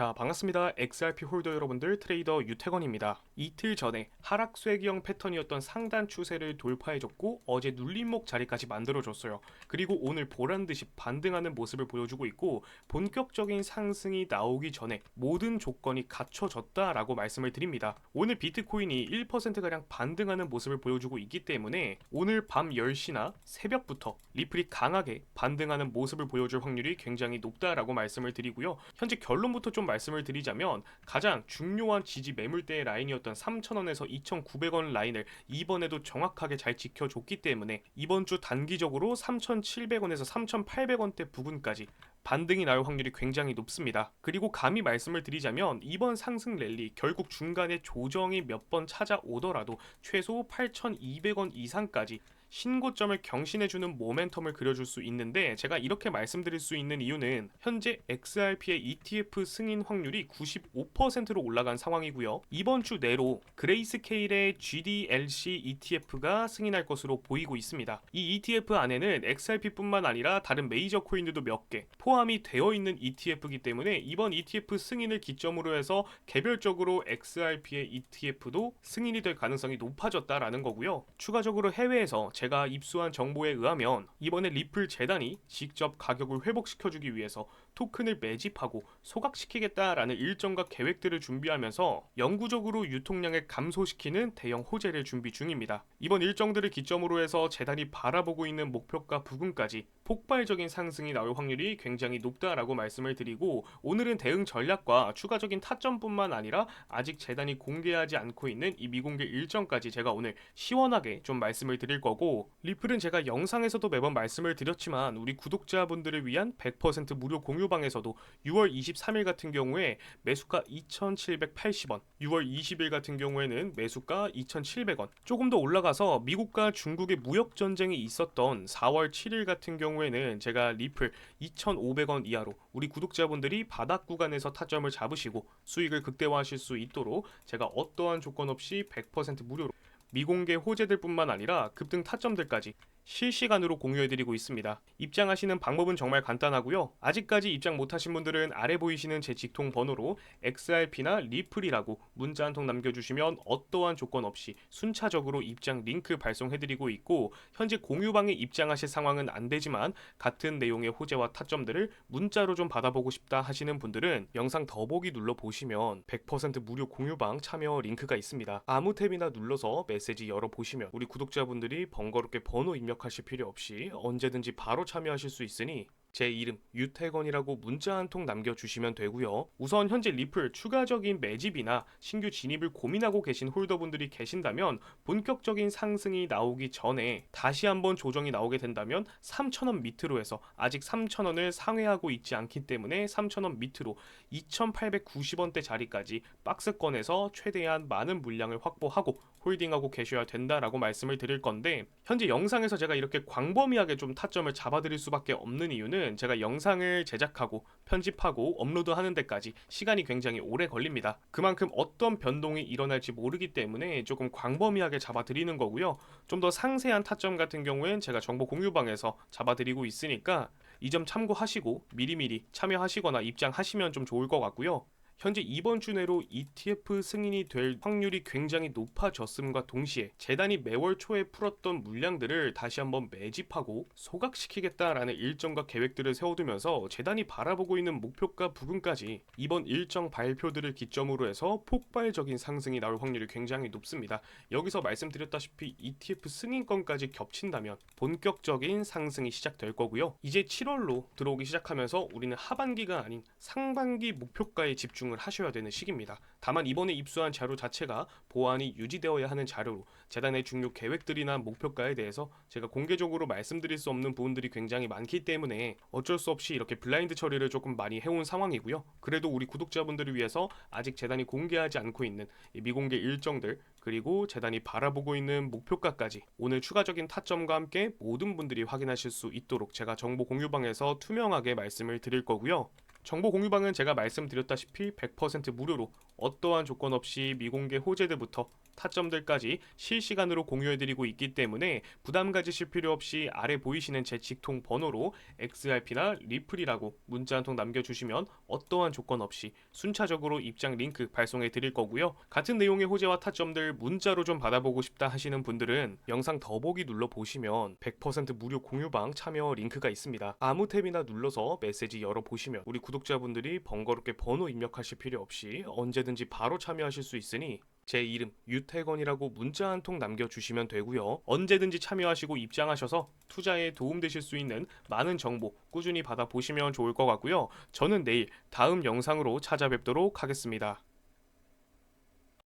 자, 반갑습니다. XRP 홀더 여러분들, 트레이더 유태건입니다. 이틀 전에 하락 쐐기형 패턴이었던 상단 추세를 돌파해줬고 어제 눌림목 자리까지 만들어줬어요. 그리고 오늘 보란 듯이 반등하는 모습을 보여주고 있고 본격적인 상승이 나오기 전에 모든 조건이 갖춰졌다 라고 말씀을 드립니다. 오늘 비트코인이 1%가량 반등하는 모습을 보여주고 있기 때문에 오늘 밤 10시나 새벽부터 리플이 강하게 반등하는 모습을 보여줄 확률이 굉장히 높다 라고 말씀을 드리고요. 현재 결론부터 좀 말씀을 드리자면 가장 중요한 지지 매물대의 라인이었던 3,000원에서 2,900원 라인을 이번에도 정확하게 잘 지켜줬기 때문에 이번 주 단기적으로 3,700원에서 3,800원대 부근까지 반등이 나올 확률이 굉장히 높습니다. 그리고 감히 말씀을 드리자면 이번 상승 랠리 결국 중간에 조정이 몇 번 찾아오더라도 최소 8,200원 이상까지 신고점을 경신해주는 모멘텀을 그려줄 수 있는데 제가 이렇게 말씀드릴 수 있는 이유는 현재 XRP의 ETF 승인 확률이 95%로 올라간 상황이고요. 이번 주 내로 그레이스케일의 GDLC ETF가 승인할 것으로 보이고 있습니다. 이 ETF 안에는 XRP뿐만 아니라 다른 메이저 코인들도 몇 개 포함이 되어 있는 ETF이기 때문에 이번 ETF 승인을 기점으로 해서 개별적으로 XRP의 ETF도 승인이 될 가능성이 높아졌다라는 거고요. 추가적으로 해외에서 제가 입수한 정보에 의하면 이번에 리플 재단이 직접 가격을 회복시켜주기 위해서 토큰을 매집하고 소각시키겠다라는 일정과 계획들을 준비하면서 영구적으로 유통량을 감소시키는 대형 호재를 준비 중입니다. 이번 일정들을 기점으로 해서 재단이 바라보고 있는 목표가 부근까지 폭발적인 상승이 나올 확률이 굉장히 높다라고 말씀을 드리고 오늘은 대응 전략과 추가적인 타점뿐만 아니라 아직 재단이 공개하지 않고 있는 이 미공개 일정까지 제가 오늘 시원하게 좀 말씀을 드릴 거고 리플은 제가 영상에서도 매번 말씀을 드렸지만 우리 구독자분들을 위한 100% 무료 공유 방에서도 6월 23일 같은 경우에 매수가 2,780원, 6월 20일 같은 경우에는 매수가 2,700원. 조금 더 올라가서 미국과 중국의 무역 전쟁이 있었던 4월 7일 같은 경우에는 제가 리플 2,500원 이하로 우리 구독자분들이 바닥 구간에서 타점을 잡으시고 수익을 극대화하실 수 있도록 제가 어떠한 조건 없이 100% 무료로 미공개 호재들뿐만 아니라 급등 타점들까지 실시간으로 공유해드리고 있습니다. 입장하시는 방법은 정말 간단하고요. 아직까지 입장 못하신 분들은 아래 보이시는 제 직통 번호로 XRP나 리플이라고 문자 한 통 남겨주시면 어떠한 조건 없이 순차적으로 입장 링크 발송해드리고 있고 현재 공유방에 입장하실 상황은 안 되지만 같은 내용의 호재와 타점들을 문자로 좀 받아보고 싶다 하시는 분들은 영상 더보기 눌러 보시면 100% 무료 공유방 참여 링크가 있습니다. 아무 탭이나 눌러서 메시 지 열어 보시면 우리 구독자분들이 번거롭게 번호 입력하실 필요 없이 언제든지 바로 참여하실 수 있으니 제 이름 유태건이라고 문자 한 통 남겨주시면 되고요. 우선 현재 리플 추가적인 매집이나 신규 진입을 고민하고 계신 홀더분들이 계신다면 본격적인 상승이 나오기 전에 다시 한번 조정이 나오게 된다면 3,000원 밑으로 해서 아직 3,000원을 상회하고 있지 않기 때문에 3,000원 밑으로 2,890원대 자리까지 박스권에서 최대한 많은 물량을 확보하고 홀딩하고 계셔야 된다라고 말씀을 드릴 건데 현재 영상에서 제가 이렇게 광범위하게 좀 타점을 잡아드릴 수밖에 없는 이유는 제가 영상을 제작하고 편집하고 업로드 하는 데까지 시간이 굉장히 오래 걸립니다. 그만큼 어떤 변동이 일어날지 모르기 때문에 조금 광범위하게 잡아드리는 거고요. 좀 더 상세한 타점 같은 경우엔 제가 정보 공유방에서 잡아드리고 있으니까 이 점 참고하시고 미리미리 참여하시거나 입장하시면 좀 좋을 것 같고요. 현재 이번 주 내로 ETF 승인이 될 확률이 굉장히 높아졌음과 동시에 재단이 매월 초에 풀었던 물량들을 다시 한번 매집하고 소각시키겠다라는 일정과 계획들을 세워두면서 재단이 바라보고 있는 목표가 부근까지 이번 일정 발표들을 기점으로 해서 폭발적인 상승이 나올 확률이 굉장히 높습니다. 여기서 말씀드렸다시피 ETF 승인권까지 겹친다면 본격적인 상승이 시작될 거고요. 이제 7월로 들어오기 시작하면서 우리는 하반기가 아닌 상반기 목표가에 집중 을 하셔야 되는 시기입니다. 다만 이번에 입수한 자료 자체가 보안이 유지되어야 하는 자료로 재단의 중요 계획들이나 목표가에 대해서 제가 공개적으로 말씀드릴 수 없는 부분들이 굉장히 많기 때문에 어쩔 수 없이 이렇게 블라인드 처리를 조금 많이 해온 상황이고요. 그래도 우리 구독자분들을 위해서 아직 재단이 공개하지 않고 있는 이 미공개 일정들 그리고 재단이 바라보고 있는 목표가까지 오늘 추가적인 타점과 함께 모든 분들이 확인하실 수 있도록 제가 정보 공유방에서 투명하게 말씀을 드릴 거고요. 정보 공유방은 제가 말씀드렸다시피 100% 무료로 어떠한 조건 없이 미공개 호재들부터 타점들까지 실시간으로 공유해드리고 있기 때문에 부담 가지실 필요 없이 아래 보이시는 제 직통 번호로 XRP나 리플이라고 문자 한 통 남겨주시면 어떠한 조건 없이 순차적으로 입장 링크 발송해 드릴 거고요. 같은 내용의 호재와 타점들 문자로 좀 받아보고 싶다 하시는 분들은 영상 더보기 눌러 보시면 100% 무료 공유방 참여 링크가 있습니다. 아무 탭이나 눌러서 메시지 열어 보시면 우리 구독자분들이 번거롭게 번호 입력하실 필요 없이 언제든지 바로 참여하실 수 있으니 제 이름 유태건이라고 문자 한 통 남겨주시면 되고요. 언제든지 참여하시고 입장하셔서 투자에 도움되실 수 있는 많은 정보 꾸준히 받아보시면 좋을 것 같고요. 저는 내일 다음 영상으로 찾아뵙도록 하겠습니다.